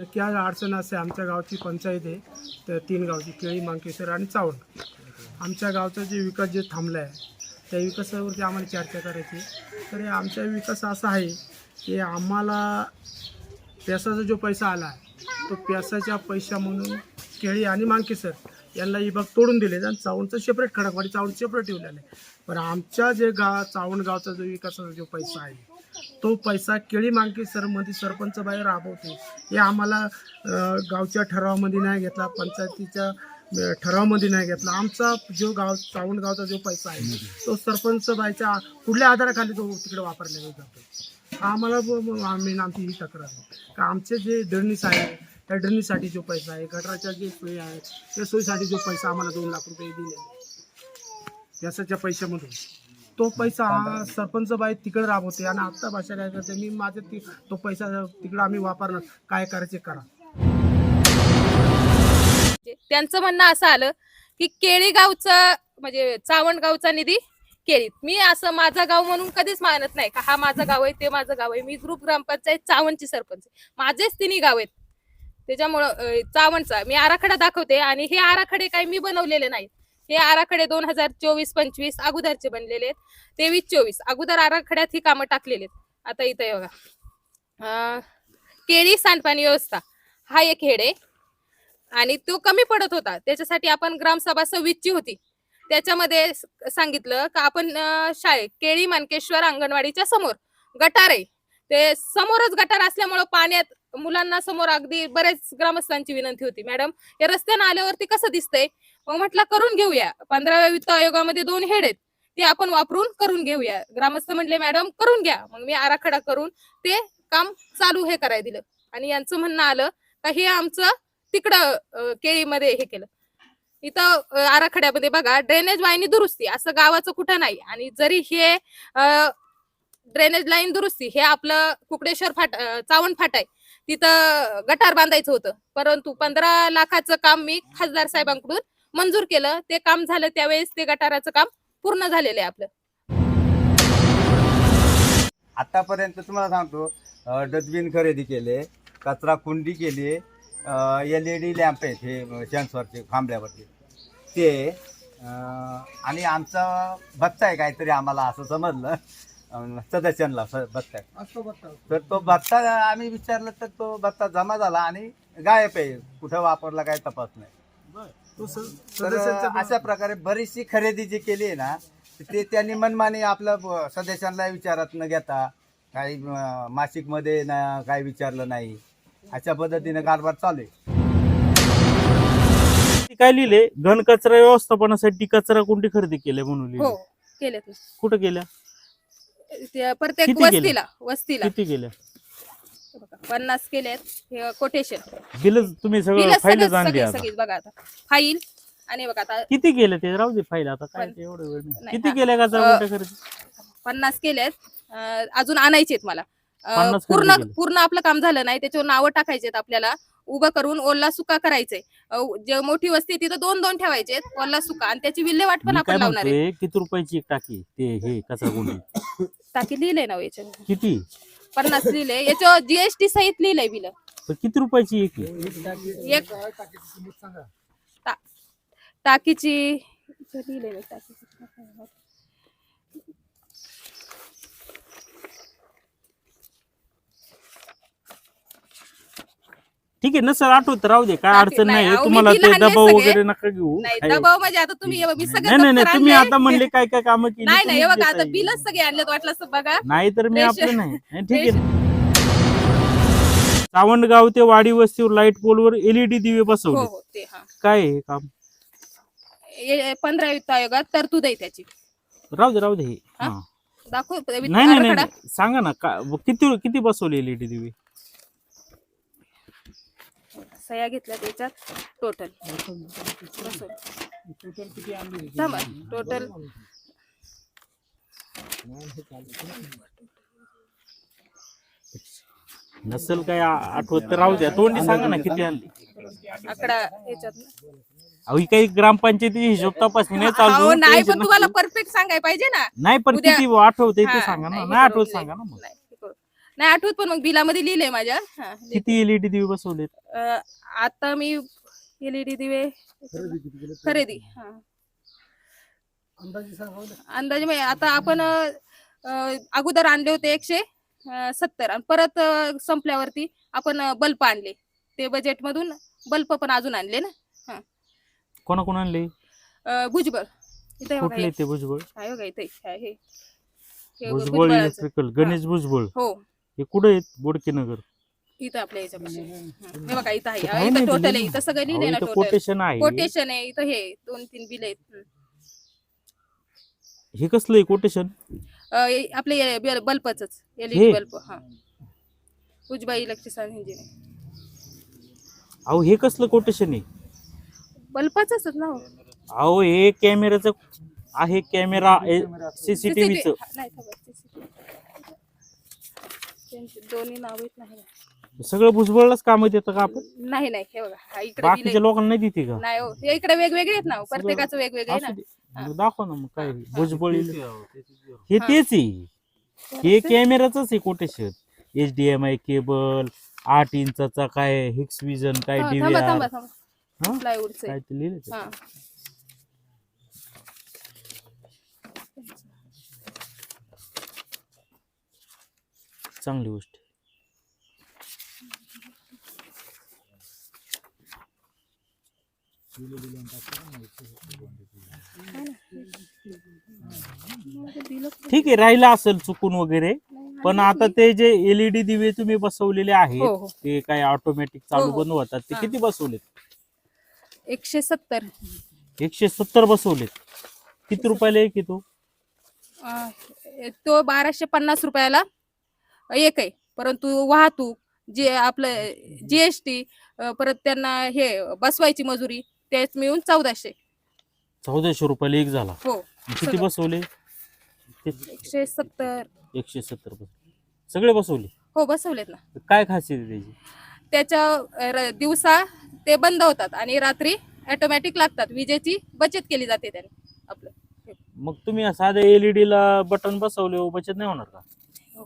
नक्की आज अडचण असे आमच्या गावची पंचायत आहे तर तीन गावची केळी मांकेश्वर आणि चावण. आमच्या गावचा जे विकास जे थांबला आहे त्या विकासावरती आम्हाला चर्चा करायची तर हे आमचा विकास असा आहे की आम्हाला प्यासाचा जो पैसा आला आहे तो प्यासाच्या पैसा म्हणून केळी आणि मांकेसर यांना विभाग तोडून दिले आणि चावणचं सेपरेट खडकवाडी चावण सेपरेट ठेवलेलं आहे. पण आमच्या जे गा चावण गावचा जो विकासाचा जो पैसा आहे तो पैसा केळी मांगकी सरमध्ये सरपंच बाहेर राबवते. हे आम्हाला गावच्या ठरावामध्ये नाही घेतला पंचायतीच्या ठरावामध्ये नाही घेतला. आमचा जो गाव चावण गावचा जो पैसा आहे तो सरपंच बाईच्या कुठल्या आधाराखाली तो तिकडे वापरला जातो? आम्हाला आम्ही आमची ही तक्रार आहे. का आमचे जे दळणीस आहे त्या दळणीसाठी जो पैसा आहे गटराच्या जे सोयी आहे त्या सोयीसाठी जो पैसा आम्हाला दोन लाख रुपये दिले. यासाच्या पैशामधून. तो पैसा हा सरपंच बाई तिकडे राबवते आणि आत्ता भाषा काय करते मी माझे ती तो पैसा तिकडे आम्ही वापरणार. काय करायचे करा. त्यांचं म्हणणं असं आलं की केळी गावचं म्हणजे चावण गावचा निधी केळीत मी असं माझं गाव म्हणून कधीच मानत नाही का हा माझं गाव आहे ते माझं गाव आहे. मी ग्रुप ग्रामपंचायत चावणची सरपंच आहे. माझेच तिन्ही गाव आहेत. त्याच्यामुळं अं, चावणचा. मी आराखडा दाखवते आणि हे आराखडे काही मी बनवलेले नाहीत. हे आराखडे दोन हजार चोवीस पंचवीस अगोदरचे बनलेले आहेत. तेवीस चोवीस. अगोदर आराखड्यात ही कामं टाकलेली आहेत. आता इथं बघा. अं, केळी सांडपाणी व्यवस्था. हा एक हेड आहे. आणि तो कमी पडत होता. त्याच्यासाठी आपण ग्रामसभा सव्वीसची होती. त्याच्यामध्ये सांगितलं का आपण शाळेत केळी मानकेश्वर अंगणवाडीच्या समोर गटार आहे. ते समोरच गटार असल्यामुळं पाण्यात मुलांना समोर अगदी बरेच ग्रामस्थांची विनंती होती. मॅडम या रस्त्यानं आल्यावरती कसं दिसतंय? मग म्हटलं करून घेऊया. पंधराव्या वित्त आयोगामध्ये दोन हेड आहेत. ते आपण वापरून करून घेऊया. ग्रामस्थ म्हणले मॅडम करून घ्या. मग मी आराखडा करून ते काम चालू हे करायला दिलं. आणि यांचं म्हणणं आलं का हे आमचं तिकडं केळीमध्ये हे केलं. इथं आराखड्यामध्ये बघा ड्रेनेज वाहिनी दुरुस्ती. असं गावाचं कुठं नाही. आणि जरी हे ड्रेनेज लाईन दुरुस्ती हे आपलं कुकडेश्वर फाट चावण फाट आहे. तिथं गटार बांधायचं होतं. परंतु पंधरा लाखाचं काम मी खासदार साहेबांकडून मंजूर केलं ते काम झालं त्यावेळेस ते गटाराचं काम पूर्ण झालेलं आहे आपलं. आतापर्यंत तुम्हाला सांगतो डस्टबिन खरेदी केले कचरा कुंडी केली एल ई डी लॅम्प आहेत हे सेन्सरचे खांबल्यावरती. ते आणि आमचा भत्ता आहे काहीतरी आम्हाला असं समजलं. सदस्यांना भत्ता आहे. तर तो भत्ता आम्ही विचारलं तर तो भत्ता जमा झाला आणि गायब आहे. कुठं वापरला काय तपास नाही. तो स- तर सदस्यांचा अशा प्रकारे बरीचशी खरेदी जी केली आहे ना ते त्यांनी मनमानी आपलं ब- सदस्यांना विचारात न घेता काही अं, मासिकमध्ये ना काही विचारलं नाही. अशा पद्धतीने कारभार चालू आहे. ते काय लिहिले? घन कचरा व्यवस्थापनासाठी कचरा कुंडी खरेदी केले म्हणून हो लिहिले? केलेत ना. कुठं केल्या? प्रत्येक किती केले? वस्तीला वस्तीला. किती केल्या? बघा, पन्नास केलेत. हे कोटेशन बिल तुम्ही सगळं फाईल आणली आता. सगळीच. बघा आता. फाईल. आणि बघा आता किती केलं ते? राहू दे फाईल आता. काय पण- ते एवढं वेळ नाही. नाही, किती हा. कुंड्या खरेदी पन्नास केलेत. अं, अजून आणायचे आहेत मला. अं, पन्नास खरेदी पूर्ण केले. पूर्ण आपलं काम झालं नाही. त्याच्यावर नावं टाकायचेत आपल्याला. उभं करून ओला सुका करायचंय. अं, जे मोठी वस्ती आहे तिथं दोन दोन ठेवायचे ओला सुका. आणि त्याची विल्हेवाट पण मी आपण लावणार आहे म्हणतोय? किती रुपयाची एक टाकी? ते हे कचरा कुंडी टाकी लिहिलंय ना हो याच्यावर किती? पन्नास लिहिलंय याच्यावर जीएसटी सहित लिहिलंय बिल तर किती रुपयाची एक आहे? एक टा- टाकीची इथं लिहिलंय बघ टाकीची. ठीक आहे नसर आठवत राहू दे काय अडचण नाही, तुम्हाला ते आणले दबाव सगळे. वगैरे नका घेऊ नाही काय- दबाव म्हणजे आता तुम्ही हे बघ, मी सगळं नाही नाही नाही दप्तर तुम्ही आणलंय. आता म्हणले काय काय कामं केली नाही नाही हे बघा आता देताय. बिलच सगळे आणलेत वाटलं असतं बघा नाही तर मी आपलं नाही नाही, ठीक आहे सावंतगाव ते वाडी वस्तीवर लाइट पोलवर एलईडी दिवे हो बसवले हो ते हा काय आहे हे काम हे पंधरा वित्त आयोगात तरतूद आहे त्याची राहू दे राहू दे हे. हा? हा. दाखव वित्त नाही नाही नाही आराखडा. नाही. सांगा ना का किती किती बसवले एलईडी दिवे सह्या घेतल्या त्याच्यात टोटल थांबा टोटल नसेल काय आठवत तर राहू द्या. तोंडी सांगा ना किती आणली. आकडा याच्यात अहो ही काही ग्रामपंचायतीची हिशोब तपासणी नाही चालू. अहो, नाही पण तुम्हाला. परफेक्ट सांगायला पाहिजे ना. नाही पण उद्या- किती आठवते हा, ते सांगा ना. नाही, नाही आठवत सांगा ना मग. नाही. नाही आठवत पण मग बिलामध्ये लिहिलंय माझ्या. हा, किती एलईडी दिवे बसवलेत? अं, आता मी एलईडी दिवे. खरेदी हा. अंदाजे. अंदाजे म्हणजे आता आपण अं, अगोदर आणले होते एकशे अं, सत्तर. आणि परत अं, संपल्यावरती आपण बल्ब आणले. ते बजेट मधून बल्ब पण अजून आणले ना. कोणा कोण आणले? अं, भुजबळ. इथे बघा कुठले हे. ते भुजबळ? आहे बघा इथे हे. हे. भुजबळ भुजबळाचं. इलेक्ट्रिकल गणेश भुजबळ. हो. हे कुठे आहेत? बोडकेनगर. इथं आपल्या याच्यापाशी हं. बघा इथं आहे. इथं इथं टोटल. आहे. इथं सगळं लिहिलंय अहो, ना इथं टोटल कोटेशन आहे. कोटेशन आहे. इथं हे दोन तीन बिल आहेत. हं. हे कसलं आहे कोटेशन अं, हे आपले बल्बच. हे? एलईडी बल्ब हा. उजबा इलेक्ट्रिशियन इंजिनियर अहो हे कसलं कोटेशन आहे? बल्बच ना हो. अहो हे कॅमेराचं आहे कॅमेरा सीसीटीव्हीच CCTV. हा, नाही थांबा, CCTV. त्यांची दोन्ही नाव येत नाही सगळं भुजबळलाच काम येतं का आपण नाही नाही हे बघा हा इकडे दिलंय. बाकीच्या लोकांना नाही देते का नाही हो हे इकडे वेगवेगळे आहेत ना हो. प्रत्येकाचं वेगवेगळे आहे असू ना दे. मग दाखवा ना मग काय भुजबळ इले- हे तेच आहे हे? कॅमेराच आहे quotation H D M I cable आठ इंचाचा काय हिक्स विजन काय हा, थांबा डीव्हीआर थांबा? प्लायवूडचं काय. ते? हा चांगली गोष्ट. ठीक आहे राहिलं असेल चुकून वगैरे. पण आता ते जे एलईडी दिवे तुम्ही बसवलेले हो आहेत हो ते काय ऑटोमॅटिक चालू हो, हो. बंद होतात. ते हा. किती बसवलेत? एकशे सत्तर. एकशे सत्तर बसवलेत. किती रुपयाला एक येतो अं, तो बाराशे पन्नास रुपयाला. एक आहे. परंतु वाहतूक जे आपलं जीएसटी परत त्यांना हे बसवायची मजुरी तेच मिळून चौदाशे. चौदाशे रुपयाला एक झाला. हो. किती सगळं. बसवले? एकशे सत्तर. एकशे सत्तर बसवले सगळे बसवले? हो बसवलेत ना. काय खासियत आहे त्याची? त्याच्या अं, र- दिवसा ते बंद होतात आणि रात्री ऑटोमॅटिक लागतात. विजेची बचत केली जाते त्याने आपलं. मग तुम्ही साध्या एलईडी ला बटन बसवले हो, बचत नाही होणार का?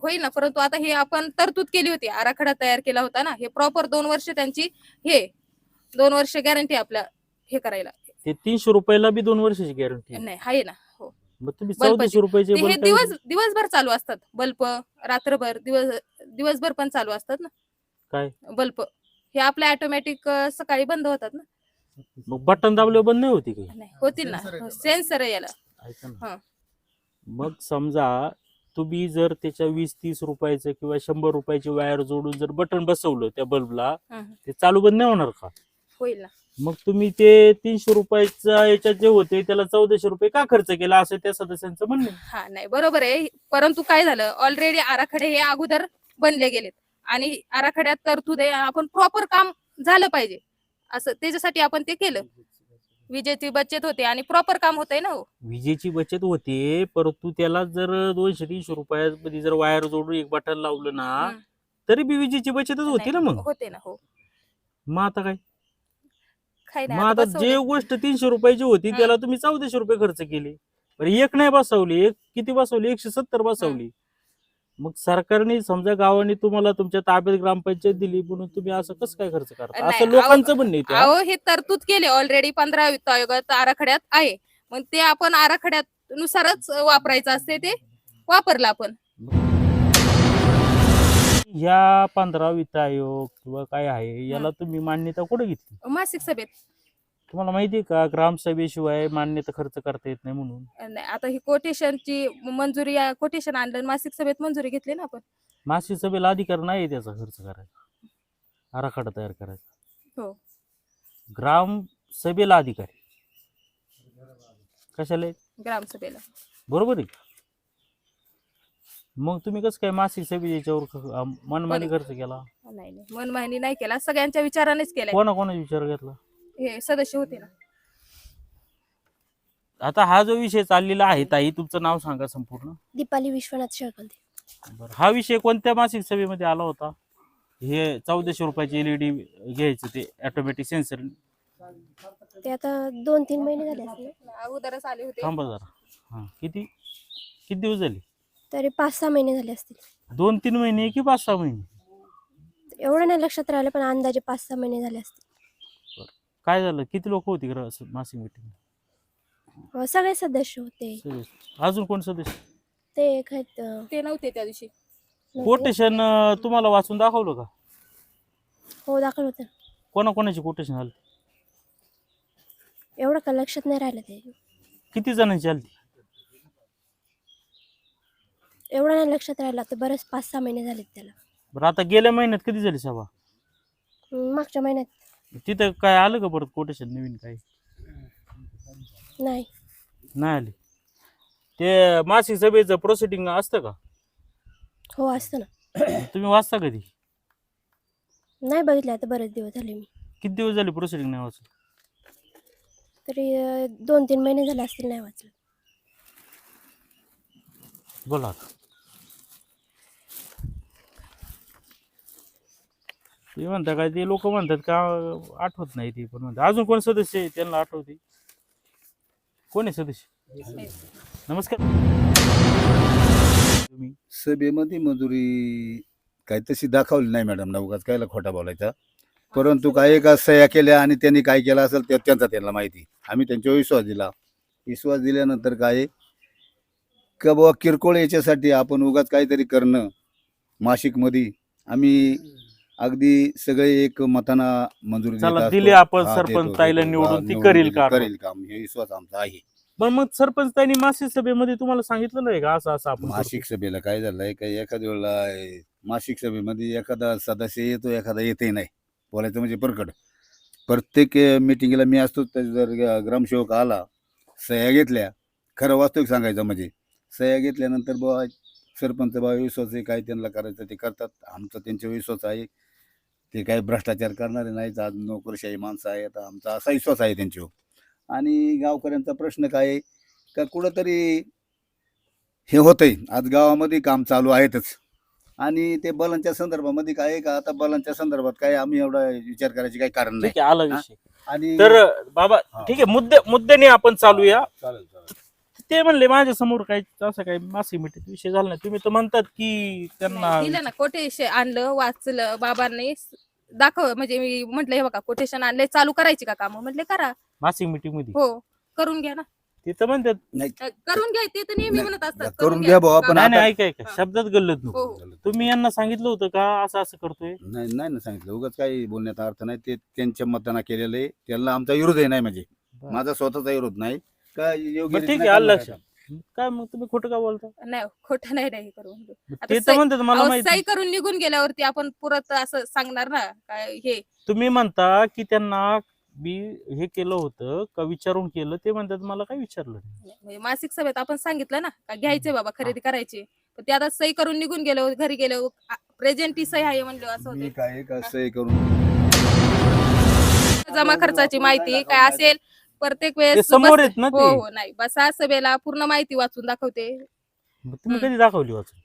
होईल ना. परंतु आता हे आपण तरतूद केली होती. आराखडा तयार केला होता ना. हे प्रॉपर दोन वर्ष त्यांची हे दोन वर्ष गॅरंटी आपल्या हे करायला. ते तीनशे रुपयाला बी दोन वर्षाची गॅरंटी नाही आहे ना. हो. मग तुम्ही बल्बाची. चौदाशे रुपयाचे ते हे बल्ब दिवस दिवसभर चालू असतात. बल्ब रात्रभर दिवस दिवसभर पण चालू असतात ना. काय? बल्ब. हे आपल्या ऑटोमॅटिक सकाळी बंद होतात ना. मग बटन दाबल्यावर बंद नाही होती काही नाही होतील ना. सेन्सर आहे याला. ऐका हा. ना मग समजा तुम्ही जर त्याच्या वीस तीस रुपयाचं किंवा शंभर रुपयाची वायर जोडून जर बटन बसवलं त्या बल्बला ते चालू बंद नाही होणार का? होईल ना. मग तुम्ही ते तीनशे रुपयाच्या याच्यात जे होते त्याला चौदाशे रुपये का खर्च केला असं त्या सदस्यांचं म्हणणं आहे. हा नाही बरोबर आहे. परंतु काय झालं? ऑलरेडी आराखडे हे अगोदर बनले गेलेत. आणि आराखड्यात तरतूद आहे आपण प्रॉपर काम झालं पाहिजे. असं त्याच्यासाठी आपण ते केलं. विजेची बचत होते आणि प्रॉपर काम होतंय ना हो? विजेची बचत होते परंतु त्याला जर दोनशे तीनशे रुपयामध्ये जर वायर जोडून एक बटन लावलं ना. तरी बी विजेची बचतच होती ना मग. होते ना हो. मग आता काय? काही नाही मग आता बसवलंय. जे गोष्ट तीनशे रुपयाची होती. त्याला तुम्ही चौदाशे रुपये खर्च केले. बरं एक नाही बसवली एक किती बसवली? एकशे सत्तर बसवली. मग सरकारने समजा गावाने तुम्हाला तुमच्या ताब्यात ग्रामपंचायत दिली म्हणून तुम्ही असं कसं काय खर्च करता? नाही, असं लोकांचं म्हणणं हा. अहो हे तरतूद केले. ऑलरेडी पंधरा वित्त आयोगात आराखड्यात आहे. मग ते आपण आराखड्यात नुसारच वापरायचं असते ते. वापरलं आपण. ह्या पंधरा वित्त आयोग किंवा काय आहे याला तुम्ही मान्यता कुठे घेतली? मासिक सभेत. तुम्हाला माहिती आहे का ग्रामसभेशिवाय मान्यता खर्च करता येत नाही म्हणून. नाही आता ही कोटेशनची मंजुरी कोटेशन आणलं आणि मासिक सभेत मंजुरी घेतली ना आपण? मासिक सभेला अधिकार नाही त्याचा खर्च करायचा. आराखडा तयार करायचा. हो. ग्राम सभेला अधिकार आहे. कशाला आहे? ग्रामसभेला बरोबर आहे. का? मग तुम्ही कसं काय मासिक सभे याच्यावर ख- अं, मनमानी खर्च केला? नाही नाही. मनमानी नाही केला. सगळ्यांच्या विचारानेच केलाय. कोणा कोणाचा विचार घेतला? हे सदस्य होते ना. आता हा जो विषय चाललेला आहे ताई तुमचं नाव सांगा संपूर्ण. दीपाली विश्वनाथ शेळकंदे. बरं हा विषय कोणत्या मासिक सभेमध्ये आला होता? हे चौदाशे रुपयाचे एलईडी घ्यायचं ते ऑटोमॅटिक सेन्सर ते आता दोन तीन महिने झाले असतील अगोदरच आले होते. थांबा जरा. हा किती? किती दिवस झाले? तरी पाच सहा महिने झाले असतील. दोन तीन महिने की पाच सहा महिने? एवढं नाही लक्षात राहिलं पण अंदाजे पाच सहा महिने झाले असतील. काय झालं? किती लोक होती ग्र- स- मासिक मिटिंग अं, सगळे सदस्य होते. अजून कोण सदस्य? ते काय अं, ते नव्हते त्या दिवशी. कोटेशन तुम्हाला वाचून दाखवलं का? हो दाखल होतं. कोणाकोणाची कोटेशन आली? एवढं का लक्षात नाही राहिलं ते. किती जणांची आली एवढं नाही लक्षात राहिलं. तर बरेच पाच सहा महिने झालेत त्याला. बरं आता गेल्या महिन्यात कधी झाली सभा? अं, मागच्या महिन्यात. तिथं काय आलं का परत कोटेशन नवीन काय नाही. नाही आले. ते मासिक सभेचं प्रोसिडिंग असतं का? हो असतं ना. तुम्ही वाचता कधी? नाही बघितलं आता बरेच दिवस झाले मी. किती दिवस झाले प्रोसिडिंग नाही वाचलं तरी अं, दोन तीन महिने झाले असतील नाही वाचलं. बोला आता. ते म्हणता काय ते लोक म्हणतात का आठवत नाही ते पण म्हणतात. अजून कोण सदस्य आहे? त्यांना आठवते. कोण आहे सदस्य? नमस्कार. तुम्ही? सभेमध्ये मंजुरी काही तशी दाखवली नाही मॅडम नवघात कायला खोटा बोलायचा. परंतु काही का सह्या केल्या आणि त्यांनी काय केलं असेल त्या त्यांचा त्यांना माहिती. आम्ही त्यांच्यावर विश्वास दिला. विश्वास दिल्यानंतर काय का बाबा किरकोळ याच्यासाठी आपण उगाच काहीतरी करणं मासिकमध्ये. आम्ही अगदी सगळे एक मताना मंजुरी देत चला, असतो. दिली आपण हा, सरपंच देतो, ताईला. निवडून, ती करील काम. करेल काम. हे विश्वास आमचा आहे. पण मग सरपंच त्यांनी मासिक सभेमध्ये तुम्हाला सांगितलं नाही का? असं असं आपण? मासिक सभेला काय झालंय का एखाद्या वेळेला अं, मासिक सभेमध्ये एखादा सदस्य येतो एखादा येतही नाही. बोलायचं म्हणजे परकड प्रत्येक मिटिंगला मी असतो तर जर ग- ग्रामसेवक आला सह्या घेतल्या खरं वास्तविक सांगायचं म्हणजे सह्या घेतल्यानंतर बुवा सरपंच बा विश्वास आहे काय त्यांना करायचं ते करतात. आमचा त्यांच्यावर विश्वास आहे. ते काही भ्रष्टाचार करणारे नाहीत. आज नोकरशाही माणसं आहेत. आमचा असा विश्वास आहे त्यांच्यावर आणि गावकऱ्यांचा प्रश्न काय आहे? का कुठंतरी हे होतंय. आज गावामध्ये काम चालू आहेतच. आणि ते बलांच्या संदर्भामध्ये काय आहे का? आता बलांच्या संदर्भात काय आम्ही एवढा विचार करायचे काही कारण नाही. ठीक आहे आला? विषय. आणि तर बाबा हा. ठीक आहे मुद्दे मुद्द्याने आपण चालूया चालेल चालेल. ते म्हणले माझ्यासमोर काही असं काही मासिक मिटिंग विषय झाला नाही. तुम्ही तर म्हणतात की त्यांना नाही, दिलं ना आणलं वाचलं बाबांनी दाखव म्हणजे मी म्हटलं हे बघा कोटेशन आणले चालू करायची का काम? म्हटले करा. मासिक मिटिंगमध्ये. हो करून घ्या ना. ते तर म्हणतात. नाही. अ, करून घ्या ते तर नेहमी नाही, म्हणत असतात करून घ्या भाऊ, आपण नाही ऐका ऐका शब्दात गल्लत नको. हो. हो. तुम्ही यांना सांगितलं होतं का असं असं करतोय? नाही नाही ना सांगितलं. उगाच काही बोलण्याचा अर्थ नाही. ते त्यांच्या मताना केलेलं आहे. त्याला आमचा विरोध आहे नाही म्हणजे. माझा स्वतःचा विरोध नाही. का योग्य बरं, ठीक आहे, आलं लक्षात. काय मग तुम्ही खोटं का बोलता? नाही खोटं नाही नाही करून आता ते तर सही- म्हणतात मला अहो, माहिती सही करून निघून गेल्यावरती आपण परत असं सांगणार ना काय हे. तुम्ही म्हणता की त्यांना मी हे केलं होतं का विचारून केलं ते म्हणतात मला काय विचारलं नाही. म्हणजे मासिक सभेत आपण सांगितलं ना का घ्यायचे बाबा खरेदी करायची. पण ते आता सही करून निघून गेलो घरी गेलो प्रेझेंट ही सही आहे म्हणलं असं मी होतं. काय का सही करून जमा खर्चाची माहिती काय असेल प्रत्येक ते वेळेस समोर बस- आहेत ना हो ते. हो नाही. बसा सभेला पूर्ण माहिती वाचून दाखवते. तुम्ही हम्म. कधी दाखवली वाचून?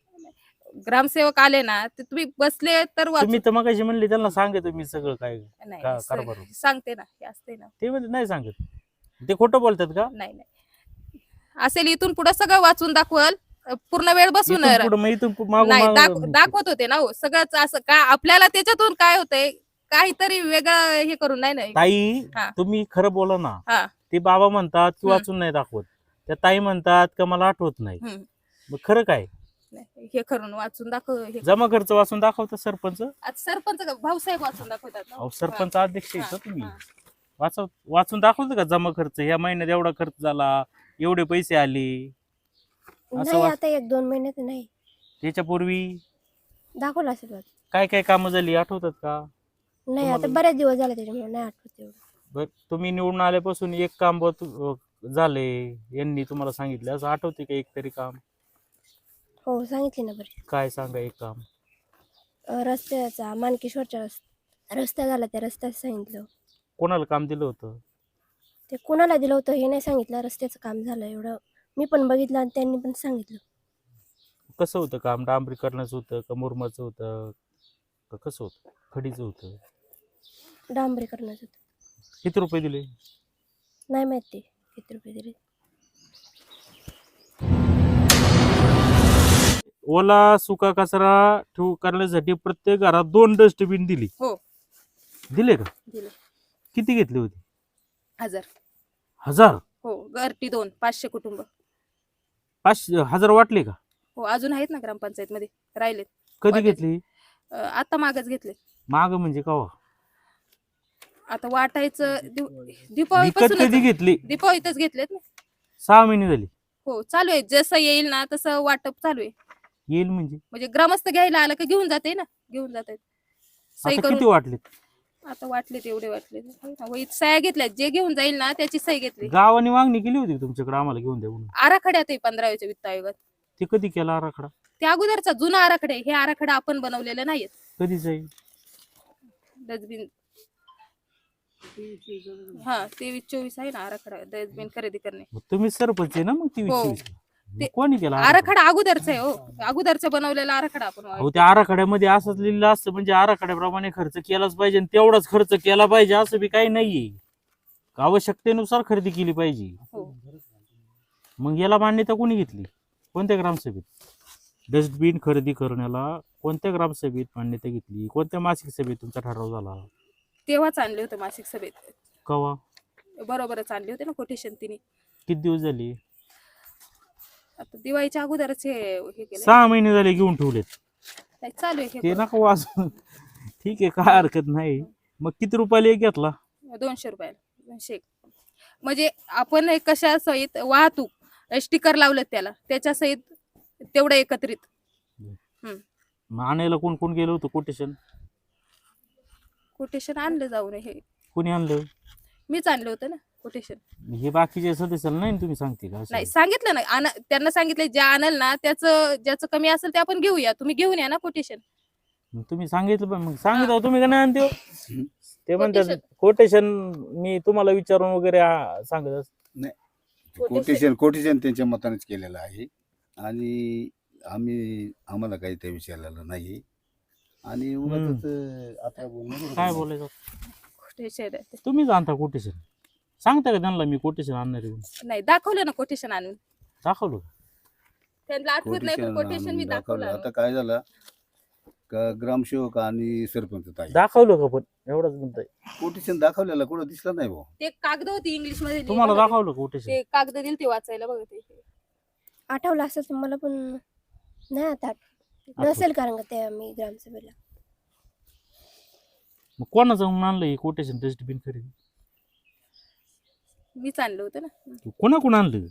ग्रामसेवक आले ना ते तुम्ही बसले तर तुम्ही तर मग म्हणले त्यांना सांगा तुम्ही सगळं काय नाही, का- स- कारभार. सांगते ना हे असते ना. ते म्हणजे नाही सांगत. ते खोटं बोलतात का? नाही नाही. असेल इथून पुढे सगळं वाचून दाखवल अ, पूर्ण वेळ बसून इथून पुढं मग इथून पु- मागून नाही दाख- मागून- दाखवत होते ना हो सगळंच असं का आपल्याला त्याच्यातून काय होतंय? काहीतरी वेगळं हे करून नाही नाही. ताई हा. तुम्ही खरं बोला ना. हा. ते बाबा म्हणतात की हम्म. वाचून नाही दाखवत. त्या ताई म्हणतात का मला आठवत नाही. हम्म. मग खरं काय? नाही, हे करून वाचून दाखव हे जमा खर्च वाचून दाखवता सरपंच? आता सरपंच का- भाऊसाहेब वाचून दाखवतात ना. अहो सरपंच अध्यक्ष हा, तुम्ही. हा. वाचव वाचून दाखवतो का जमा खर्च? ह्या महिन्यात एवढा खर्च झाला एवढे पैसे आले. असं नाही आता एक दोन महिन्यात नाही. त्याच्यापूर्वी? दाखवलं असेल. काय काय कामं झाली? आठवतात का? नाही आता बरेच दिवस झाले त्याच्यामुळे नाही आठवत एवढं बर तुम्ही निवडून आल्यापासून एक काम तू- अं, झाले. यांनी तुम्हाला सांगितलं. असं आठवते का एक तरी काम? हो सांगितले ना बरे. काय सांगा एक काम? अं, रस्त्याचा मानकेश्वरच्या रस रस्ता झाला त्या रस्त्यात सांगितलं. कोणाला काम दिलं होतं? ते कोणाला दिलं होतं हे नाही सांगितलं. रस्त्याचं काम झालं एवढं. मी पण बघितलं आणि त्यांनी पण सांगितलं. कसं होतं काम? डांबरीकरणाचं होतं का मुरमाचं होतं? का कसं होतं? खडीचं होतं? डांबरीकरणाचं होतं. किती रुपये दिले? नाही माहिती. किती रुपये दिले? ओला सुका कचरा ठेवू करण्यासाठी प्रत्येक घरात दोन डस्टबिन दिली. हो. दिले का? दिले. किती घेतले होते? हजार. हजार? हो घरटी दोन पाचशे कुटुंब. पाचशे हजार वाटले का? हो अजून आहेत ना ग्रामपंचायत मध्ये राहिलेत. कधी वाटले. घेतली? अं, आता मागच घेतले. माग म्हणजे कवा? आता वाटायचं दिव- विकत दीपावळीपासूनच कधी घेतली? दीपावळीतच घेतलेत ना? सहा महिने झाली. हो चालू आहे. जसं येईल ना तसं वाटप चालू आहे. येईल म्हणजे? म्हणजे ग्रामस्थ घ्यायला आलं का घेऊन जाते ना? घेऊन जाते सही आता किती करून. वाटले आता वाटले तेवढे वाटले वहीत सह्या घेतल्या जे घेऊन जाईल ना त्याची सही घेतली. गावाने मागणी केली होती तुमच्याकडे आम्हाला घेऊन द्या म्हणून? आराखड्यात आहे पंधराव्याच्या वित्त आयोगात. ते कधी केला आराखडा? ते अगोदरचा जुना आराखडा आहे. हे आराखडा आपण बनवलेले नाहीयेत. कधीच आहे? डस्टबिन हा तेवीस चोवीस आहे ना आराखडा डस्टबिन खरेदी करणे. तुम्ही सरपंच आहे ना मग ती हो. ते- कोणी केला आराखडा? अगोदरचा आहे हो. अगोदरचा बनवलेला आराखडा आपण अहो त्या आराखड्यामध्ये असंच लिहिलं असतं म्हणजे आराखड्याप्रमाणे खर्च केलाच पाहिजे आणि तेवढाच खर्च केला पाहिजे असं बी काही नाहीये. आवश्यकतेनुसार खरेदी केली पाहिजे. हो. मग याला मान्यता कोणी घेतली? कोणत्या ग्रामसभेत? डस्टबिन खरेदी करण्याला कोणत्या ग्रामसभेत मान्यता घेतली? कोणत्या मासिक सभेत तुमचा ठराव झाला? तेव्हाच आणले होते मासिक सभेत. कवा? बरोबरच आणले होते ना कोटेशन तिने. किती दिवस झाले? आता दिवाळीच्या अगोदरच हे हे केलं सहा महिने झाले घेऊन ठेवलेत. नाही, चालू आहे ते हे नका ठीक आहे काय हरकत नाही. मग किती रुपयाला एक घेतला? दोनशे रुपयाला दोनशे एक. म्हणजे आपण हे कशा सहित वाहतूक स्टिकर लावलेत त्याला. त्याच्या सहित तेवढं एकत्रित. मग आणायला कोण कोण गेलं होतं कोटेशन कोटेशन आणलं जाऊन हे. कोणी आणलं? मीच आणलं होतं ना कोटेशन हे बाकीचे सदस्याला नाही ना तुम्ही सांगते का असं? नाही सांगितलं ना आण त्यांना सांगितलं जे आणल ना त्याचं ज्याचं कमी असेल ते आपण घेऊया. तुम्ही घेऊन या ना कोटेशन मग तुम्ही सांगितलं पण मग सांगितलं तुम्ही का नाही आणते हो? ते म्हणतात Quotation. कोटेशन मी तुम्हाला विचारून वगैरे आ, सांगत असतो. कोटेशन कोटेशन त्यांच्या मतानेच केलेलं आहे. आणि आम्ही आम्हाला काही त्या विचारलेलं नाही आणि उगाचच, आता बोलणं काय. बोलायचं कोटेशन आहे ते. तुम्हीच आणता कोटेशन सांगता का त्यांना मी कोटेशन आणणार आहे म्हणून? नाही दाखवलं ना कोटेशन आणून दाखवलं का? त्यांना आठवत नाही पण कोटेशन मी आणून दाखवलं दाखवलं. आणून. आता काय झालं का ग्रामसेवक आणि सरपंच ताई दाखवलं का पण एवढंच म्हणताय कोटेशन दाखवलेलं कुठं दिसलं नाही भाऊ ते कागद होती इंग्लिशमध्ये तुम्हाला. दाखवलं कोटेशन ते कागद दिले ते वाचायला बघ ते आठवलं असं तर मला पण नाही आता आठवत. नसेल कारण का त्या मी ग्रामसभेला मग कोणाचं म्हणून आणलं हे कोटेशन डस्टबिन खरेदी मीच आणलं होतं ना कोणा कोण आणलं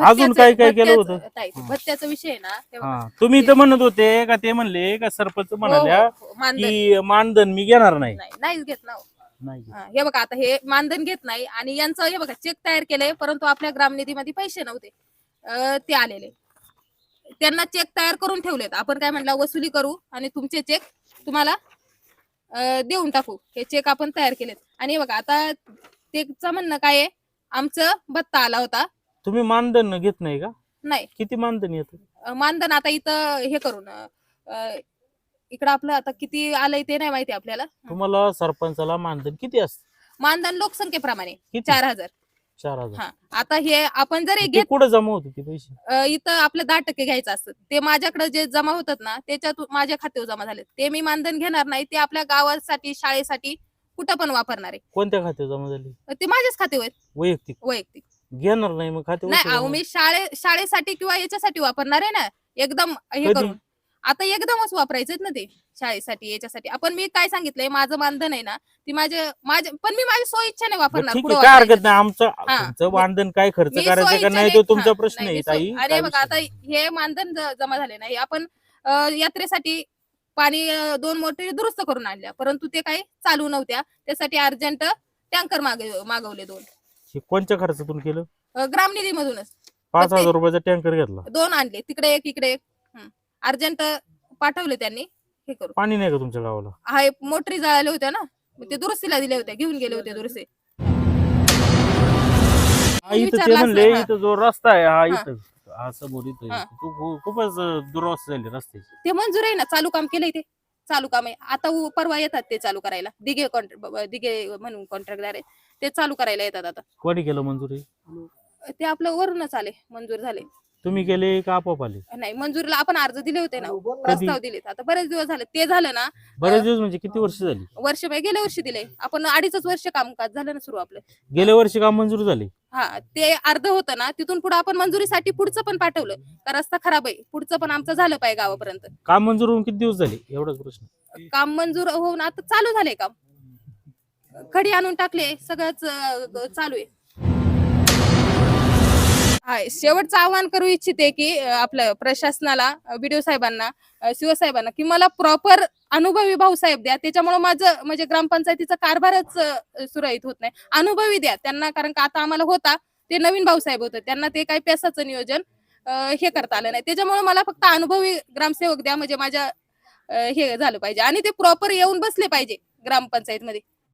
अजून काय काय केलं भत्त्याचं- होतं? ताई, हा. भत्त्याचा विषय आहे ना ते बघा. हा तुम्ही तर म्हणत होते का ते म्हणले का सरपंच हो, म्हणाल्या हो, हो, मानधन की मानधन मी घेणार नाही नाही नाहीच घेत ना हो. नाही घेत. हा, हे बघा आता हे मानधन घेत नाही आणि यांचं हे बघा चेक तयार केलंय परंतु आपल्या ग्रामनिधीमध्ये पैसे नव्हते. अं, ते आलेले. त्यांना चेक तयार करून ठेवलेत. आपण काय म्हणलं वसुली करू आणि तुमचे चेक तुम्हाला अं, देऊन टाकू. हे चेक आपण तयार केलेत. आणि हे बघा आता तेचं म्हणणं काय आहे? आमचं भत्ता आला होता. तुम्ही मानधन घेत नाही का? नाही. किती मानधन येत? अं, मानधन आता इथं हे करून अं, इकडं आपलं आता किती आलंय ते नाही माहिती आपल्याला. तुम्हाला सरपंचाला मानधन किती असत? मानधन लोकसंख्येप्रमाणे किती? चार हजार. चार हजार. हा. आता हे आपण जर हे ते घेत कुठं जमा होते ते पैसे? अ, इथं आपलं दहा टक्के घ्यायचं असतं. ते माझ्याकडे जे जमा होतात ना त्याच्यात माझ्या खात्यावर जमा झाले ते मी मानधन घेणार नाही ते आपल्या गावासाठी शाळेसाठी कुठं पण वापरणार आहे. कोणत्या खात्यात जमा झाली? ते माझ्याच खात्यावर आहेत, वैयक्तिक? वैयक्तिक. घेणार नाही मग खाते नाही अहो मी शाळे शाळेसाठी किंवा याच्यासाठी वापरणार आहे ना एकदम हे कधी? करून. आता एकदमच वापरायचेत ना ते शाळेसाठी याच्यासाठी. आपण मी काय सांगितलंय माझं मानधन आहे ना ती माझे माझे पण मी माझी सोय इच्छाने बरं, वापरणार ठीक पुढं आहे काय हरकत वापरायचं. नाही आमचं हा. तुमचं काय खर्च मी करायचं का नाही नाही- तो तुमचा हा, प्रश्न नाही, आहे मी ताई. काय अरे बघा आता नाही. हे मानधन ज- जमा झाले नाही. आपण अ, यात्रेसाठी पाणी अ, दोन मोठे दुरुस्त करून आणल्या परंतु ते काही चालू नव्हत्या. त्यासाठी अर्जंट टँकर मागवले दोन. हे कोणत्या खर्चातून केलं? अ, ग्रामनिधी मधूनच पाच ते- हजार रुपयाचा टँकर घेतला. दोन आणले तिकडे एक इकडे एक. अर्जंट पाठवले त्यांनी हे करून पाणी नाही का तुमच्या गावाला? हा हे मोटरी जळाल्या होत्या ना मग ते दुरुस्तीला दिले होते घेऊन गेले होते दुरुस्ती. हा, इथं ते विचारलं म्हणले असतं, हा. इथं जो रस्ता आहे हा हा. इथं हा समोर इथं हा. तो खू- खूपच अं, दुरवस्था झाली रस्त्याची. ते मंजूर आहे ना चालू काम केलंय ते. चालू काम आहे. आता उ- परवा येतात ते चालू करायला. दिघे कॉन्ट्रॅक्ट दिघे म्हणून कॉन्ट्रॅक्टदार आहे. ते चालू करायला येतात आता. कोणी केलं मंजुरी? ते आपलं वरूनच आले मंजूर झाले. तुम्ही गेले का आपोआप आले? नाही मंजुरीला आपण अर्ज दिले होते ना. प्रस्ताव दिले आता बरेच दिवस झाले. ते झालं ना बरेच दिवस म्हणजे किती वर्ष झाली? वर्ष म्हणजे गेल्या वर्षी दिले. आपण अडीच वर्ष कामकाज झालं ना सुरू आपलं. गेल्या वर्षी काम मंजूर झाली? हा ते अर्ध होतं ना. तिथून पुढे आपण मंजुरीसाठी पुढचं पण पाठवलं. का रस्ता खराब आहे. पुढचं पण आमचं झालं पाहिजे गावापर्यंत. काम मंजूर होऊन किती दिवस झाले? एवढाच प्रश्न. काम मंजूर होऊन आता चालू झालंय काम. खडी आणून टाकले. सगळंच चालू आहे. शेवटचं आवाहन करू इच्छिते की आपलं प्रशासनाला बीडीओ साहेबांना शिवसाहेबांना की मला प्रॉपर अनुभवी भाऊसाहेब द्या. त्याच्यामुळे माझं म्हणजे ग्रामपंचायतीचा कारभारच सुरळीत होत नाही. अनुभवी द्या त्यांना कारण का आता आम्हाला होता ते नवीन भाऊसाहेब होते. त्यांना ते काही पैसाचं नियोजन हे करता आलं नाही. त्याच्यामुळे मला फक्त अनुभवी ग्रामसेवक द्या म्हणजे माझ्या हे झालं पाहिजे. आणि ते प्रॉपर येऊन बसले पाहिजे ग्रामपंचायत मध्ये